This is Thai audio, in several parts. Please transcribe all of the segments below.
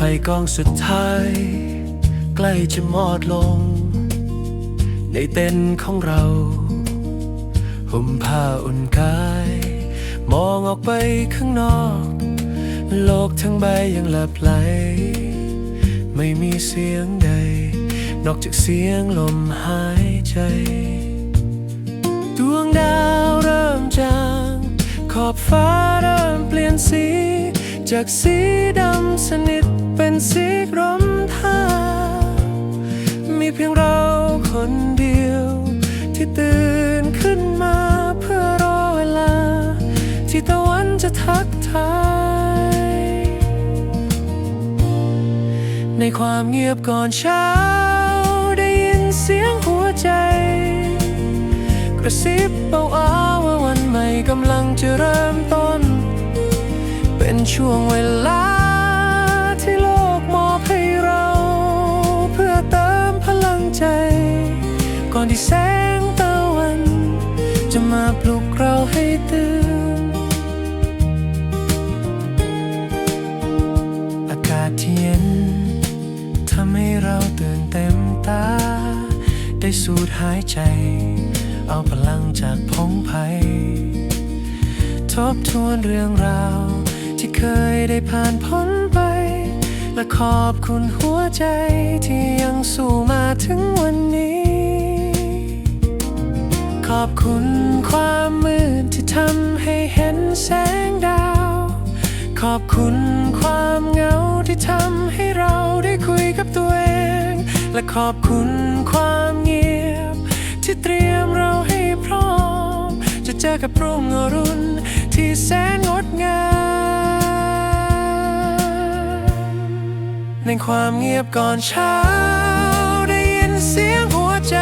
ไฟกองสุดท้าย ใกล้จะมอดลง ในเต็นท์ของเราห่มผ้าอุ่นกาย มองออกไปข้างนอก โลกทั้งใบยังหลับไหล ไม่มีเสียงใด นอกจากเสียงลมหายใจ ดวงดาวเริ่มจาง ขอบฟ้าเริ่มเปลี่ยนสี จากสีดำสนิทเป็นสีกรมท่า มีเพียงเราคนเดียว ที่ตื่นขึ้นมาเพื่อรอเวลา ที่ตะวันจะทักทาย ในความเงียบก่อนเช้า ได้ยินเสียงหัวใจ กระซิบเบาๆว่าวันใหม่กำลังจะเริ่มต้น เป็นช่วงเวลาที่โลกมอบให้เรา เพื่อเติมพลังใจ ก่อนที่แสงตะวัน จะมาปลุกเราให้ตื่น อากาศที่เย็นทำให้เราตื่นเต็มตา ได้สูดหายใจ เอาพลังจากพงไพทบทวนเรื่องราว เคยได้ผ่านพ้นไป และขอบคุณหัวใจที่ยังสู้มาถึงวันนี้ ขอบคุณความมืดที่ทำให้เห็นแสงดาว ขอบคุณความเหงาที่ทำให้เราได้คุยกับตัวเอง และขอบคุณความเงียบ ที่เตรียมเราให้พร้อม จะเจอกับรุ่งอรุณที่แสนงด ในความเงียบก่อนเช้า ได้ยินเสียงหัวใจ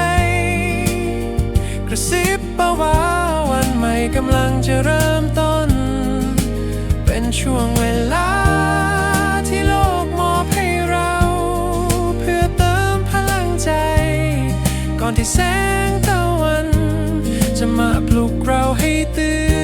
กระซิบเบาๆวันใหม่กำลังจะเริ่มต้น เป็นช่วงเวลาที่โลกมอบให้เรา เพื่อเติมพลังใจ ก่อนที่แสงตะวัน จะมาปลุกเราให้ตื่น